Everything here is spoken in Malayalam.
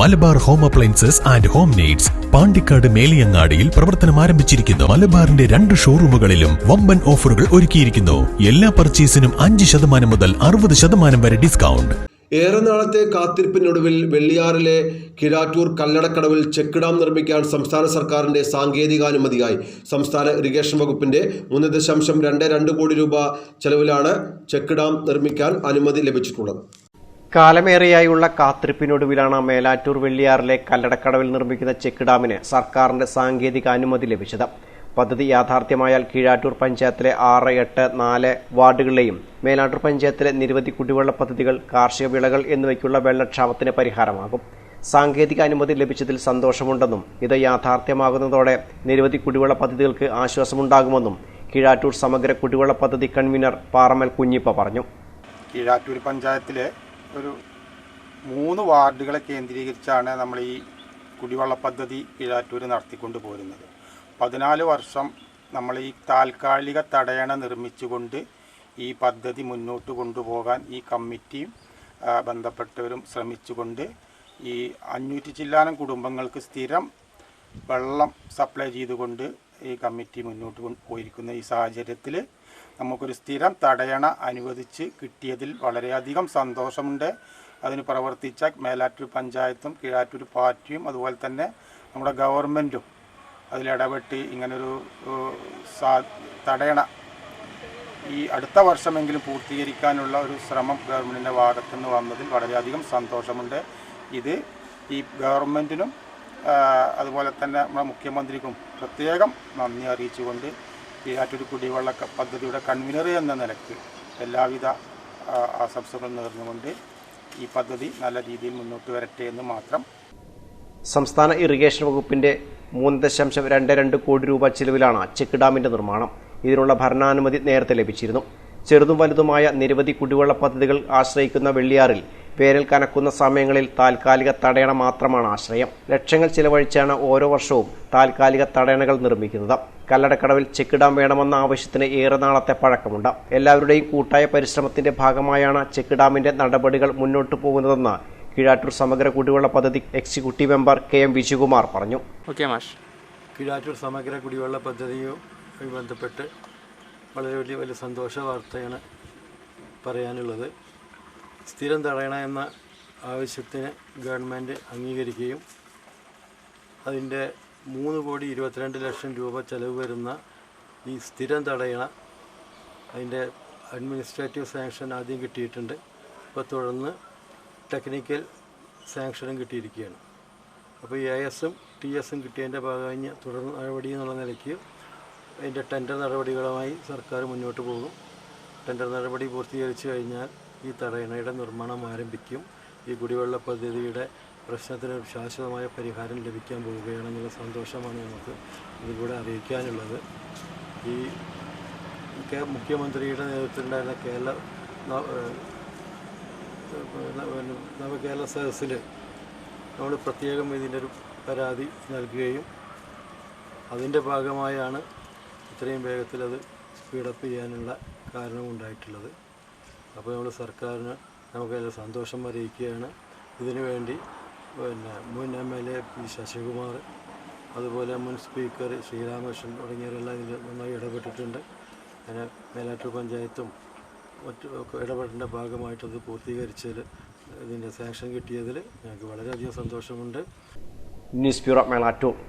Malabar home appliances and home needs Pandikkad മേലിയങ്ങാടിയിൽ പ്രവർത്തനം ആരംഭിച്ചിരിക്കുന്നു. മലബാറിന്റെ രണ്ട് ഷോറൂമുകളിലും വമ്പൻ ഓഫറുകൾ ഒരുക്കിയിരിക്കുന്നു. എല്ലാ പർച്ചേസിനും അഞ്ച് ശതമാനം മുതൽ അറുപത് ശതമാനം വരെ ഡിസ്കൗണ്ട്. ഏറെ നാളത്തെ കാത്തിരിപ്പിനൊടുവിൽ വെള്ളിയാറിലെ കിഴാറ്റൂർ കല്ലടക്കടവിൽ ചെക്ക് ഡാം നിർമ്മിക്കാൻ സംസ്ഥാന സർക്കാരിന്റെ സാങ്കേതികാനുമതിയായി. സംസ്ഥാന ഇറിഗേഷൻ വകുപ്പിന്റെ മൂന്ന് ദശാംശം രണ്ട് രണ്ട് കോടി രൂപ ചെലവിലാണ് ചെക്ക് ഡാം നിർമ്മിക്കാൻ അനുമതി ലഭിച്ചിട്ടുള്ളത്. കാലമേറെയായുള്ള കാത്തിരിപ്പിനൊടുവിലാണ് മേലാറ്റൂർ വെള്ളിയാറിലെ കല്ലടക്കടവിൽ നിർമ്മിക്കുന്ന ചെക്ക് ഡാമിന് സർക്കാരിന്റെ സാങ്കേതിക അനുമതി ലഭിച്ചത്. പദ്ധതി യാഥാർത്ഥ്യമായാൽ കീഴാറ്റൂർ പഞ്ചായത്തിലെ ആറ് എട്ട് നാല് വാർഡുകളിലെയും മേലാറ്റൂർ പഞ്ചായത്തിലെ നിരവധി കുടിവെള്ള പദ്ധതികൾ കാർഷിക വിളകൾ എന്നിവയ്ക്കുള്ള വെള്ളക്ഷാമത്തിന് പരിഹാരമാകും. സാങ്കേതിക അനുമതി ലഭിച്ചതിൽ സന്തോഷമുണ്ടെന്നും ഇത് യാഥാർത്ഥ്യമാകുന്നതോടെ നിരവധി കുടിവെള്ള പദ്ധതികൾക്ക് ആശ്വാസമുണ്ടാകുമെന്നും കീഴാറ്റൂർ സമഗ്ര കുടിവെള്ള പദ്ധതി കൺവീനർ പാറമൽ കുഞ്ഞിപ്പ പറഞ്ഞു. കീഴാറ്റൂർ പഞ്ചായത്തിലെ ഒരു മൂന്ന് വാർഡുകളെ കേന്ദ്രീകരിച്ചാണ് നമ്മൾ ഈ കുടിവെള്ള പദ്ധതി കീഴാറ്റൂർ നടത്തിക്കൊണ്ട് പോരുന്നത്. പതിനാല് വർഷം നമ്മൾ ഈ താൽക്കാലിക തടയണ നിർമ്മിച്ചുകൊണ്ട് ഈ പദ്ധതി മുന്നോട്ട് കൊണ്ടുപോകാൻ ഈ കമ്മിറ്റിയും ബന്ധപ്പെട്ടവരും ശ്രമിച്ചുകൊണ്ട് ഈ അഞ്ഞൂറ്റി ചില്ലാനം കുടുംബങ്ങൾക്ക് സ്ഥിരം വെള്ളം സപ്ലൈ ചെയ്തുകൊണ്ട് ഈ കമ്മിറ്റി മുന്നോട്ട് പോയിരിക്കുന്ന ഈ സാഹചര്യത്തിൽ നമുക്കൊരു സ്ഥിരം തടയണ അനുവദിച്ച് കിട്ടിയതിൽ വളരെയധികം സന്തോഷമുണ്ട്. അതിന് പ്രവർത്തിച്ച മേലാറ്റൂർ പഞ്ചായത്തും കീഴാറ്റൂർ പാർട്ടിയും അതുപോലെ തന്നെ നമ്മുടെ ഗവൺമെന്റും അതിലിടപെട്ട് ഇങ്ങനൊരു സാ തടയണ ഈ അടുത്ത വർഷമെങ്കിലും പൂർത്തീകരിക്കാനുള്ള ഒരു ശ്രമം ഗവൺമെന്റിന്റെ ഭാഗത്തു നിന്ന് വന്നതിൽ വളരെയധികം സന്തോഷമുണ്ട്. ഇത് ഈ ഗവൺമെന്റിനും അതുപോലെ തന്നെ നമ്മുടെ മുഖ്യമന്ത്രിക്കും പ്രത്യേകം നന്ദി അറിയിച്ചുകൊണ്ട് കീഴാറ്റൂർ കുടിവെള്ള പദ്ധതിയുടെ കൺവീനർ എന്ന നിലയ്ക്ക് എല്ലാവിധ ആശംസകളും നേർന്നുകൊണ്ട് ഈ പദ്ധതി നല്ല രീതിയിൽ മുന്നോട്ട് വരട്ടെ എന്ന് മാത്രം. സംസ്ഥാന ഇറിഗേഷൻ വകുപ്പിന്റെ മൂന്ന് ദശാംശം രണ്ട് രണ്ട് കോടി രൂപ ചെലവിലാണ് ചെക്ക് ഡാമിന്റെ നിർമ്മാണം. ഇതിനുള്ള ഭരണാനുമതി നേരത്തെ ലഭിച്ചിരുന്നു. ചെറുതും വലുതുമായ നിരവധി കുടിവെള്ള പദ്ധതികൾ ആശ്രയിക്കുന്ന വെള്ളിയാറിൽ വേനൽ കനക്കുന്ന സമയങ്ങളിൽ താൽക്കാലിക തടയണ മാത്രമാണ് ആശ്രയം. ലക്ഷങ്ങൾ ചിലവഴിച്ചാണ് ഓരോ വർഷവും താൽക്കാലിക തടയണകൾ നിർമ്മിക്കുന്നത്. കല്ലടക്കടവിൽ ചെക്ക് ഡാം വേണമെന്ന ആവശ്യത്തിന് ഏറെ നാളത്തെ പഴക്കമുണ്ട്. എല്ലാവരുടെയും കൂട്ടായ പരിശ്രമത്തിന്റെ ഭാഗമായാണ് ചെക്ക് ഡാമിന്റെ നടപടികൾ മുന്നോട്ടു പോകുന്നതെന്ന് കീഴാറ്റൂർ സമഗ്ര കുടിവെള്ള പദ്ധതി executive member K M Vijayakumar പറഞ്ഞു. ഓക്കെ മാഷ്. കീഴാറ്റൂർ സമഗ്ര കുടിവെള്ള പദ്ധതിയുമായി ബന്ധപ്പെട്ട് വളരെ വലിയ വലിയ സന്തോഷ വാർത്തയാണ് പറയാനുള്ളത്. സ്ഥിരം തടയണമെന്ന ആവശ്യത്തിന് ഗവൺമെന്റ് അംഗീകരിക്കുകയും അതിന്റെ മൂന്ന് കോടി ഇരുപത്തിരണ്ട് ലക്ഷം രൂപ ചെലവ് വരുന്ന ഈ സ്ഥിരം തടയണ അതിന്റെ അഡ്മിനിസ്ട്രേറ്റീവ് സാങ്ഷൻ ആദ്യം കിട്ടിയിട്ടുണ്ട്. ഇപ്പോൾ തുടർന്ന് ടെക്നിക്കൽ സാങ്ഷനും കിട്ടിയിരിക്കുകയാണ്. അപ്പോൾ ഈ എ എസും ടി എസും കിട്ടിയതിന്റെ ഭാഗമായി തുടർ നടപടി എന്നുള്ള നിലയ്ക്ക് അതിന്റെ ടെൻഡർ നടപടികളുമായി സർക്കാർ മുന്നോട്ട് പോകും. ടെൻഡർ നടപടി പൂർത്തീകരിച്ചു കഴിഞ്ഞാൽ ഈ തടയണയുടെ നിർമ്മാണം ആരംഭിക്കും. ഈ കുടിവെള്ള പദ്ധതിയുടെ പ്രശ്നത്തിന് ശാശ്വതമായ പരിഹാരം ലഭിക്കാൻ പോവുകയാണെന്നുള്ള സന്തോഷമാണ് നമുക്ക് ഇതിലൂടെ അറിയിക്കാനുള്ളത്. ഈ മുഖ്യമന്ത്രിയുടെ നേതൃത്വത്തിലുണ്ടായിരുന്ന കേരള നവകേരള സദസ്സിൽ നമ്മൾ പ്രത്യേകം ഇതിന്റെ ഒരു പരാതി നൽകുകയും അതിന്റെ ഭാഗമായാണ് ഇത്രയും വേഗത്തിലത് സ്പീഡപ്പ് ചെയ്യാനുള്ള കാരണമുണ്ടായിട്ടുള്ളത്. അപ്പോൾ നമ്മൾ സർക്കാരിന് നമുക്കതിൽ സന്തോഷം അറിയിക്കുകയാണ്. ഇതിനുവേണ്ടി പിന്നെ മുൻ M L A P Sasikumar അതുപോലെ മുൻ സ്പീക്കർ ശ്രീരാമകൃഷ്ണൻ തുടങ്ങിയവരെല്ലാം ഇതിൽ നന്നായി ഇടപെട്ടിട്ടുണ്ട്. അങ്ങനെ മേലാറ്റൂർ പഞ്ചായത്തും മറ്റു ഇടപെടേണ്ട ഭാഗമായിട്ടത് പൂർത്തീകരിച്ചതിൽ ഇതിന്റെ സാങ്ഷൻ കിട്ടിയതിൽ ഞങ്ങൾക്ക് വളരെയധികം സന്തോഷമുണ്ട്. News bureau മേളാറ്റൂർ